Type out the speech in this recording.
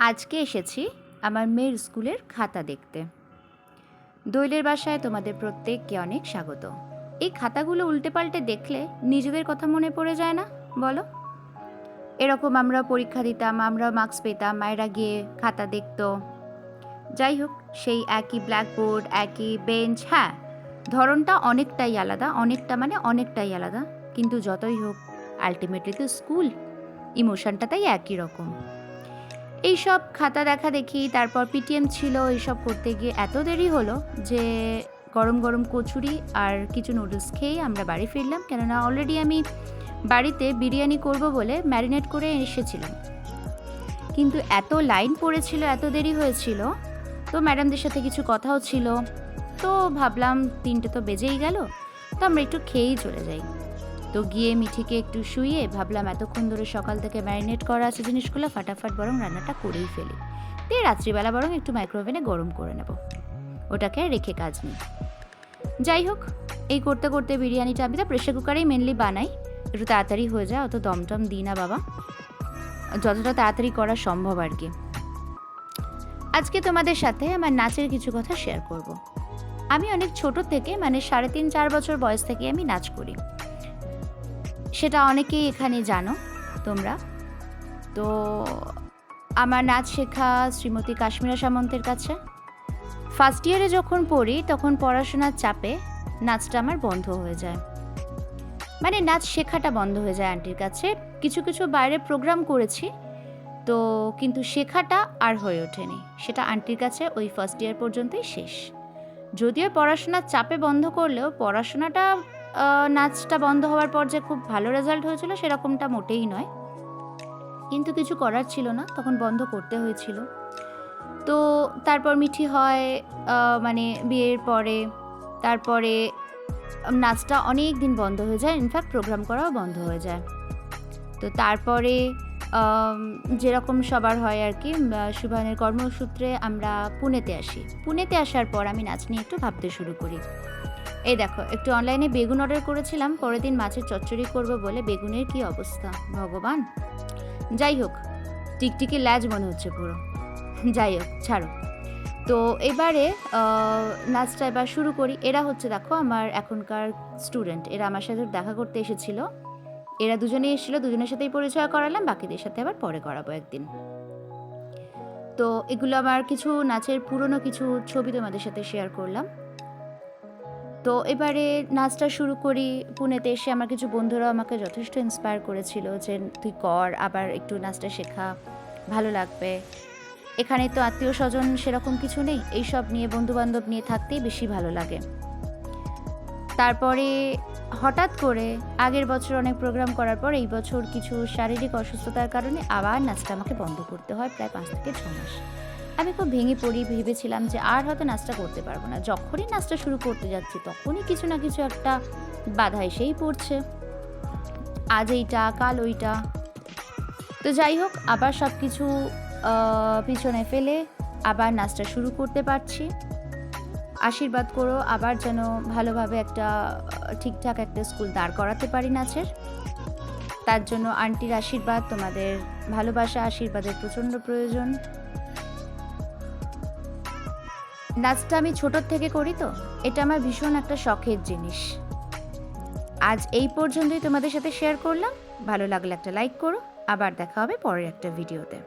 আজকে এসেছি আমার মেয়ের স্কুলের খাতা দেখতে। দৈলের বাসায় তোমাদের প্রত্যেককে অনেক স্বাগত। এই খাতাগুলো উল্টে পাল্টে দেখলে নিজেদের কথা মনে পড়ে যায় না, বলো? এরকম আমরা পরীক্ষা দিতাম, আমরা মার্কস পেতাম, মায়েরা গিয়ে খাতা দেখতো। যাই হোক, সেই একই ব্ল্যাকবোর্ড একই বেঞ্চ হ্যাঁ ধরনটা অনেকটাই আলাদা, অনেকটা মানে অনেকটাই আলাদা। কিন্তু যতই হোক আলটিমেটলি তো স্কুল ইমোশনটা তাই একই রকম। এইসব খাতা দেখা দেখি, তারপর পিটিএম ছিল, এইসব করতে গিয়ে এত দেরি হলো যে গরম গরম কচুরি আর কিছু নুডলস খেয়ে আমরা বাড়ি ফিরলাম। কেননা অলরেডি আমি বাড়িতে বিরিয়ানি করব বলে ম্যারিনেট করে এসেছিলাম। কিন্তু এত লাইন পড়েছিল, এত দেরি হয়েছিল, তো ম্যাডামদের সাথে কিছু কথাও ছিল, তো ভাবলাম তিনটে তো বেজেই গেল, তো আমরা একটু খেয়েই চলে যাই। তো গিয়ে মিঠিকে একটু শুয়ে ভাবলাম এতক্ষণ ধরে সকাল থেকে ম্যারিনেট করা আছে জিনিসগুলো, ফাটাফাট বরং রান্নাটা করেই ফেলি। দিয়ে রাত্রিবেলা বরং একটু মাইক্রোওভেনে গরম করে নেব। ওটাকে রেখে কাজ নেই। যাই হোক, এই করতে করতে বিরিয়ানিটা আমি তো প্রেশার কুকারেই মেনলি বানাই। একটু তাড়াতাড়ি হয়ে যায়, অত দমটম দিই না বাবা। যতটা তাড়াতাড়ি করা সম্ভব আর কি। আজকে তোমাদের সাথে আমার নাচের কিছু কথা শেয়ার করব। আমি অনেক ছোট থেকে মানে সাড়ে তিন চার বছর বয়স থেকে আমি নাচ করি। সেটা অনেকেই এখানে জানো, তোমরা। তো আমার নাচ শেখা শ্রীমতী কাশ্মীরা সামন্তের কাছে। ফার্স্ট ইয়ারে যখন পড়ি, তখন পড়াশোনার চাপে নাচটা আমার বন্ধ হয়ে যায়। মানে নাচ শেখাটা বন্ধ হয়ে যায় আন্টির কাছে। কিছু কিছু বাইরে প্রোগ্রাম করেছি, তো কিন্তু শেখাটা আর হয়ে ওঠেনি। সেটা আন্টির কাছে ওই ফার্স্ট ইয়ার পর্যন্তই শেষ। যদিও পড়াশোনার চাপে বন্ধ করলেও পড়াশোনাটা নাচটা বন্ধ হওয়ার পর যে খুব ভালো রেজাল্ট হয়েছিল সেরকমটা মোটেই নয়। কিন্তু কিছু করার ছিল না, তখন বন্ধ করতে হয়েছিল। তো তারপর মিঠি হয় মানে বিয়ের পরে, তারপরে নাচটা অনেক দিন বন্ধ হয়ে যায় ইনফ্যাক্ট প্রোগ্রাম করাও বন্ধ হয়ে যায়। তো তারপরে যেরকম সবার হয় আর কি সুভানের কর্মসূত্রে আমরা পুনেতে আসি। পুনেতে আসার পর আমি নাচ নিয়ে একটু ভাবতে শুরু করি। এই দেখো, একটু অনলাইনে বেগুন অর্ডার করেছিলাম, পরের দিন মাছের চচ্চড়ি করব বলে। বেগুনের কি অবস্থা? ভগবান। যাই হোক, টিকটিকি ল্যাজ মনে হচ্ছে পুরো। যাই হোক, ছাড়ো। তো এবারে নাচটা এবার শুরু করি। এরা হচ্ছে দেখো আমার এখনকার স্টুডেন্ট এরা আমার সাথে দেখা করতে এসেছিল। এরা দুজনেই এসেছিল, দুজনের সাথেই পরিচয় করালাম, বাকিদের সাথে আবার পরে করাবো একদিন। তো এগুলো আমার কিছু নাচের পুরনো কিছু ছবি তোমাদের সাথে শেয়ার করলাম। তো এবারে নাচটা শুরু করি। পুনেতে এসে আমার কিছু বন্ধুরাও আমাকে যথেষ্ট ইন্সপায়ার করেছিল যে, তুই কর, আবার একটু নাচটা শেখা, ভালো লাগবে। এখানে তো আত্মীয় স্বজন সেরকম কিছু নেই এইসব নিয়ে বন্ধু বান্ধব নিয়ে থাকতেই বেশি ভালো লাগে। তারপরে হঠাৎ করে আগের বছর অনেক প্রোগ্রাম করার পর এই বছর কিছু শারীরিক অসুস্থতার কারণে আবার নাচটা আমাকে বন্ধ করতে হয় প্রায় পাঁচ থেকে ছ মাস। আমি খুব ভেঙে পড়ি, ভেবেছিলাম যে আর হয়তো নাচটা করতে পারব না। যখনই নাচটা শুরু করতে যাচ্ছি, তখনই কিছু না কিছু একটা বাধা এসেই পড়ছে। আজ এইটা, কাল ওইটা। তো যাই হোক, আবার সব কিছু পিছনে ফেলে আবার নাচটা শুরু করতে পারছি। আশীর্বাদ করো, আবার যেন ভালোভাবে একটা ঠিকঠাক একটা স্কুল দাঁড় করাতে পারি নাচের। তার জন্য আন্টির আশীর্বাদ, তোমাদের ভালোবাসা, আশীর্বাদের প্রচণ্ড প্রয়োজন। নাচটা আমি ছোটোর থেকে করি তো, এটা আমার ভীষণ একটা শখের জিনিস। আজ এই পর্যন্তই তোমাদের সাথে শেয়ার করলাম। ভালো লাগলে একটা লাইক করো। আবার দেখা হবে পরের একটা ভিডিওতে